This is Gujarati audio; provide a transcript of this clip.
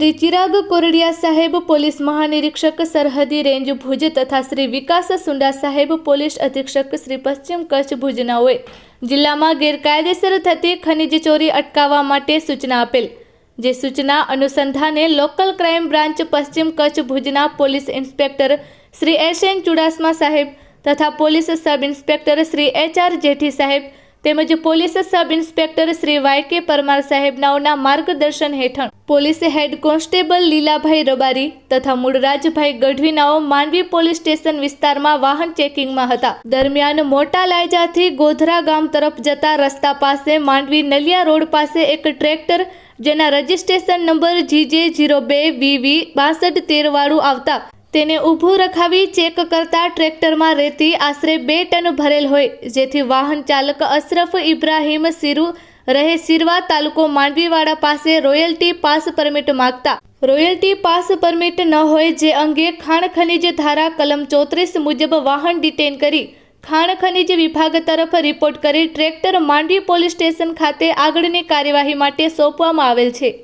શ્રી ચિરાગ કોરડિયા સાહેબ પોલીસ મહાનિરીક્ષક સરહદી રેન્જ ભુજ તથા શ્રી વિકાસ સુંડા સાહેબ પોલીસ અધિક્ષક શ્રી પશ્ચિમ કચ્છ ભુજનાઓએ જિલ્લામાં ગેરકાયદેસર થતી ખનિજ ચોરી અટકાવવા માટે સૂચના આપેલ. જે સૂચના અનુસંધાને લોકલ ક્રાઇમ બ્રાન્ચ પશ્ચિમ કચ્છ ભુજના police inspector Shri S N Chudasama સાહેબ તથા police sub inspector Shri H R Jethi સાહેબ તેમજ police sub inspector Shri Y K Parmar સાહેબનાઓના માર્ગદર્શન હેઠળ police head constable Lilabhai Rabari તથા મૂળરાજભાઈ ગઢવીનાઓ માંડવી પોલીસ સ્ટેશન વિસ્તારમાં વાહન ચેકિંગમાં હતા. દરમિયાન મોટા લાયજાથી ગોધરા ગામ તરફ જતા રસ્તા પાસે માંડવી નલિયા રોડ પાસે એક ટ્રેક્ટર જેના રજિસ્ટ્રેશન નંબર જીજે જીરો બે વીવી બાસઠ તેરવાળું આવતા તેને ઊભું રખાવી ચેક કરતા ટ્રેક્ટરમાં રેતી આશરે બે ટન ભરેલ હોય, જેથી વાહન ચાલક અશરફ ઇબ્રાહીમ સિરુ રહે સિરવા તાલુકો માંડવીવાડા પાસે રોયલ્ટી પાસ પરમિટ માંગતા. રોયલ્ટી પાસ પરમિટ ન હોય જે અંગે ખાણ ખનિજ ધારા કલમ ચોત્રીસ મુજબ વાહન ડિટેન કરી ખાણ ખનિજ વિભાગ તરફ રિપોર્ટ કરી ટ્રેક્ટર માંડવી પોલીસ સ્ટેશન ખાતે આગળની કાર્યવાહી માટે સોંપવામાં આવેલ છે.